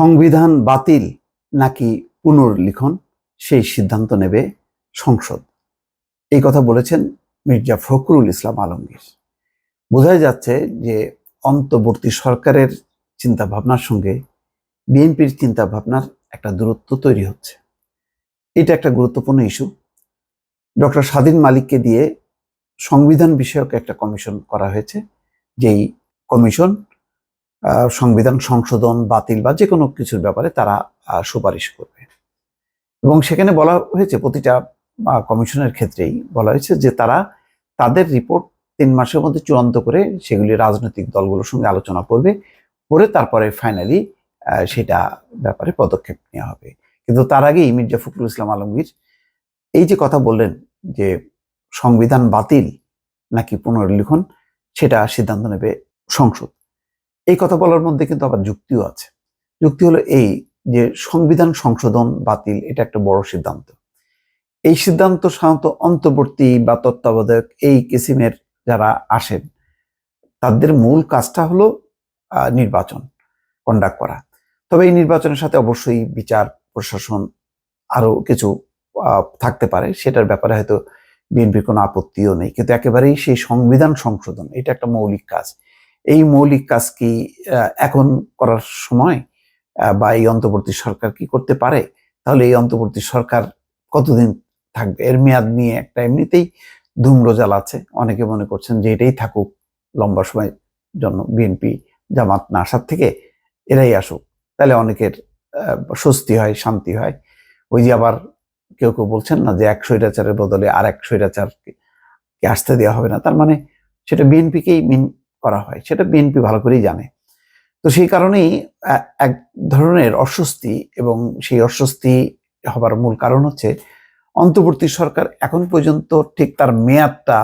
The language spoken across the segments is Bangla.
সংবিধান বাতিল নাকি পুনর্লিখন, সেই সিদ্ধান্ত নেবে সংসদ। এই কথা বলেছেন মির্জা ফখরুল ইসলাম আলমগীর। বোঝাই যাচ্ছে যে অন্তর্বর্তী সরকারের চিন্তা ভাবনার সঙ্গে বিএনপির চিন্তা ভাবনার একটা দূরত্ব তৈরি হচ্ছে। এটা একটা গুরুত্বপূর্ণ ইস্যু। ডক্টর স্বাধীন মালিককে দিয়ে সংবিধান বিষয়ক একটা কমিশন করা হয়েছে, যেই কমিশন সংবিধান সংশোধন বাতিল বা যে কোনো কিছুর ব্যাপারে তারা সুপারিশ করবে। এবং সেখানে বলা হয়েছে, প্রতিটা কমিশনের ক্ষেত্রেই বলা হয়েছে যে তারা তাদের রিপোর্ট তিন মাসের মধ্যে চূড়ান্ত করে সেগুলি রাজনৈতিক দলগুলোর সঙ্গে আলোচনা করবে, করে তারপরে ফাইনালি সেটা ব্যাপারে পদক্ষেপ নেওয়া হবে। কিন্তু তার আগেই মির্জা ফখরুল ইসলাম আলমগীর এই যে কথা বললেন যে সংবিধান বাতিল নাকি পুনর্লিখন, সেটা সিদ্ধান্ত নেবে সংসদ। এই কথা বলার মধ্যে কিন্তু আবার যুক্তিও আছে। যুক্তি হলো এই যে সংবিধান সংশোধন বাতিল, এটা একটা বড় সিদ্ধান্ত। এই সিদ্ধান্ত সাধারণত অন্তর্বর্তী বা তত্ত্বাবধায়ক এই কিসিমের যারা আসেন, তাদের মূল কাজটা হলো নির্বাচন কন্ডাক্ট করা। তবে এই নির্বাচনের সাথে অবশ্যই বিচার, প্রশাসন আরও কিছু থাকতে পারে, সেটার ব্যাপারে হয়তো বিএনপির কোনো আপত্তিও নেই। কিন্তু একেবারেই সেই সংবিধান সংশোধন, এটা একটা মৌলিক কাজ। এই মৌলিক কাজ কি এখন করার সময় বা এই অন্তর্বর্তী সরকার কি করতে পারে? তাহলে এই অন্তর্বর্তী সরকার কতদিন থাকবে? এর মেয়াদ নিয়ে একটা এমনিতেই ধূম্রজাল আছে। অনেকে মনে করছেন যে এটাই থাকুক লম্বা সময়ের জন্য বিএনপি, জামাত না আসার থেকে এরাই আসুক। তাহলে অনেকের স্বস্তি হয়, শান্তি হয়। ওই যে আবার কেউ কেউ বলছেন না যে এক স্বৈরাচারের বদলে আর এক স্বৈরাচারকে আসতে দেওয়া হবে না। তার মানে সেটা বিএনপিকেই করা হয়, সেটা বিএনপি ভালো করেই জানে। তো সেই কারণেই এক ধরনের অস্বস্তি এবং সেই অস্বস্তি হবার মূল কারণ হচ্ছে অন্তর্বর্তী সরকার এখন পর্যন্ত ঠিক তার মেয়াদটা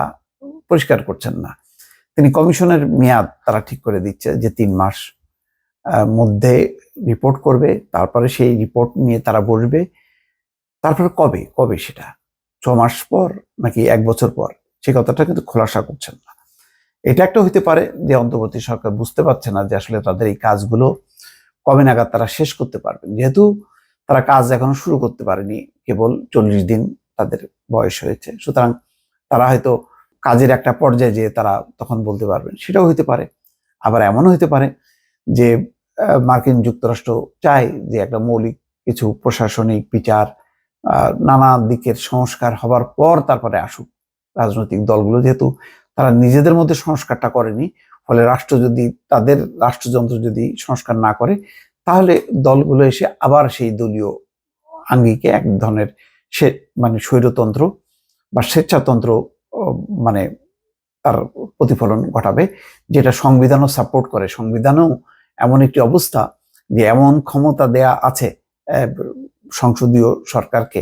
পরিষ্কার করছেন না। তিনি কমিশনের মেয়াদ তারা ঠিক করে দিচ্ছে যে তিন মাস মধ্যে রিপোর্ট করবে, তারপরে সেই রিপোর্ট নিয়ে তারা বসবে। তারপরে কবে? কবে সেটা? ছ মাস পর নাকি এক বছর পর? সে কথাটা কিন্তু খোলাসা করছেন না। এটা একটা হইতে পারে যে অন্তর্বর্তী সরকার বুঝতে পারছে না যে আসলে তাদের এই কাজগুলো কবে নাগাদ তারা শেষ করতে পারবেন। যেহেতু তারা কাজ এখনও শুরু করতে পারেনি, কেবল চল্লিশ দিন তাদের বয়স হয়েছে। সুতরাং তারা হয়তো কাজের একটা পর্যায়ে যে তারা তখন বলতে পারবেন, সেটাও হইতে পারে। আবার এমনও হইতে পারে যে মার্কিন যুক্তরাষ্ট্র চায় যে একটা মৌলিক কিছু প্রশাসনিক বিচার নানা দিকের সংস্কার হবার পর তারপরে আসুক। রাজনৈতিক দলগুলো যেহেতু তারা নিজেদের মধ্যে সংস্কারটা করেনি, ফলে রাষ্ট্র যদি, তাদের রাষ্ট্রযন্ত্র যদি সংস্কার না করে, তাহলে দলগুলো এসে আবার সেই দলীয় আঙ্গিকে এক ধরনের সে মানে স্বৈরতন্ত্র বা স্বেচ্ছাতন্ত্র মানে তার প্রতিফলন ঘটাবে, যেটা সংবিধানও সাপোর্ট করে। সংবিধানেও এমন একটি অবস্থা যে এমন ক্ষমতা দেয়া আছে সংসদীয় সরকারকে,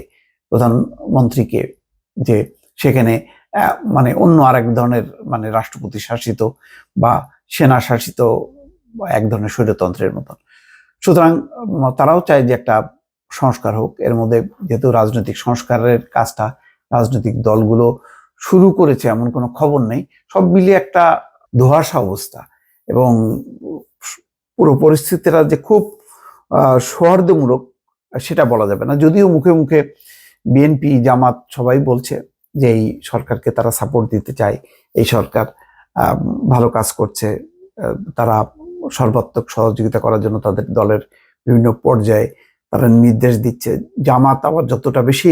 প্রধানমন্ত্রীকে, যে সেখানে মানে অন্য আরেক ধরনের মানে রাষ্ট্রপতি শাসিত বা সেনা শাসিত এক ধরনের স্বৈরতন্ত্রের মতন। সুতরাং তারাও চায় যে একটা সংস্কার হোক। এর মধ্যে যেহেতু রাজনৈতিক সংস্কারের কাজটা, রাজনৈতিক দলগুলো শুরু করেছে এমন কোনো খবর নেই। সব মিলিয়ে একটা ধোঁয়াশা অবস্থা এবং পুরো পরিস্থিতিটা যে খুব সৌহার্দ্যমূলক, সেটা বলা যাবে না। যদিও মুখে মুখে বিএনপি, জামাত সবাই বলছে যে এই সরকারকে তারা সাপোর্ট দিতে চায়, এই সরকার ভালো কাজ করছে তারা সর্বাত্মক সহযোগিতা করার জন্য তাদের দলের বিভিন্ন পর্যায়ে তারা নির্দেশ দিচ্ছে। জামাত আবার যতটা বেশি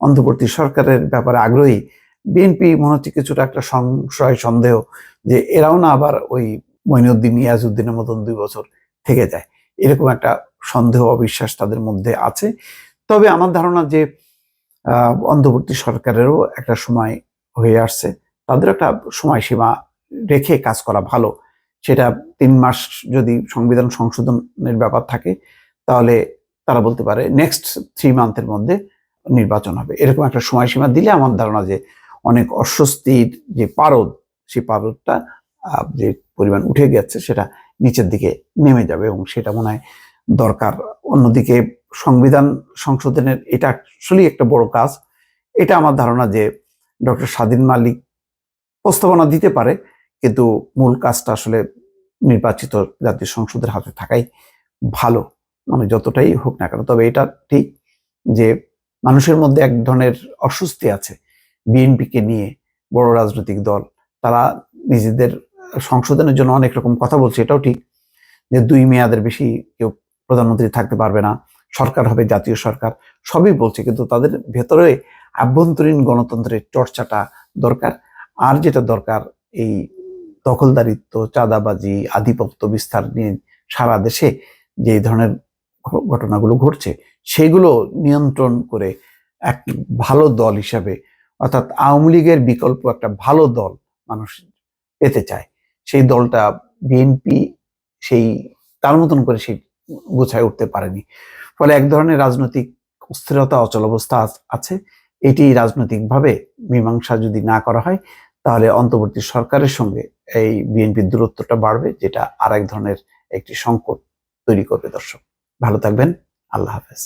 অন্তর্বর্তী সরকারের ব্যাপারে আগ্রহী বিএনপি মনে হচ্ছে কিছুটা একটা সংশয়, সন্দেহ যে এরাও না আবার ওই মঈনুদ্দিন ইয়াজউদ্দিনের মতন দুই বছর থেকে যায়। এরকম একটা সন্দেহ, অবিশ্বাস তাদের মধ্যে আছে। তবে আমার ধারণা যে অন্তর্বর্তী সরকারেরও একটা সময় হয়ে আসছে। তাদের একটা সময়সীমা রেখে কাজ করা ভালো। সেটা তিন মাস যদি সংবিধান সংশোধনের ব্যাপার থাকে, তাহলে তারা বলতে পারে নেক্সট থ্রি মান্থের মধ্যে নির্বাচন হবে। এরকম একটা সময়সীমা দিলে আমার ধারণা যে অনেক অস্বস্তির যে পারদ, সেই পারদটা যে পরিমাণ উঠে গেছে, সেটা নিচের দিকে নেমে যাবে এবং সেটা মনে হয় দরকার। অন্যদিকে সংবিধান সংশোধনের এটা আসলে একটা বড় কাজ। এটা আমার ধারণা যে ডক্টর স্বাধীন মালিক প্রস্তাবনা দিতে পারে, কিন্তু মূল কাজটা আসলে নির্বাচিত জাতীয় সংসদের হাতে থাকাই ভালো। মানে যতটাই হোক না কেন, তবে এটা ঠিক যে মানুষের মধ্যে এক ধরনের অস্বস্তি আছে। বিএনপিকে নিয়ে বড় রাজনৈতিক দল, তারা নিজেদের সংশোধনের জন্য অনেক রকম কথা বলছে, এটাও ঠিক। যে দুই মেয়াদের বেশি কেউ প্রধানমন্ত্রী থাকতে পারবে না সরকার হবে, জাতীয় সরকার, সবই বলছে। কিন্তু তাদের ভেতরে আভ্যন্তরীণ গণতন্ত্রের চর্চাটা দরকার। আর যেটা দরকার, এই দখলদারিত্ব, চাঁদাবাজি, আধিপত্য বিস্তার নিয়ে সারা দেশে যে ধরনের ঘটনাগুলো ঘটছে, সেগুলো নিয়ন্ত্রণ করে এক ভালো দল হিসাবে, অর্থাৎ আওয়ামী লীগের বিকল্প একটা ভালো দল মানুষ পেতে চায়। সেই দলটা বিএনপি সেই, তার মতন করে সেই গোছায় উঠতে পারেনি। ফলে এক ধরনের রাজনৈতিক অস্থিরতা, অচল অবস্থা আছে। এটি রাজনৈতিকভাবে মীমাংসা যদি না করা হয়, তাহলে অন্তর্বর্তী সরকারের সঙ্গে এই বিএনপির দূরত্বটা বাড়বে, যেটা আর এক ধরনের একটি সংকট তৈরি করবে, দর্শক। ভালো থাকবেন। আল্লাহ হাফেজ।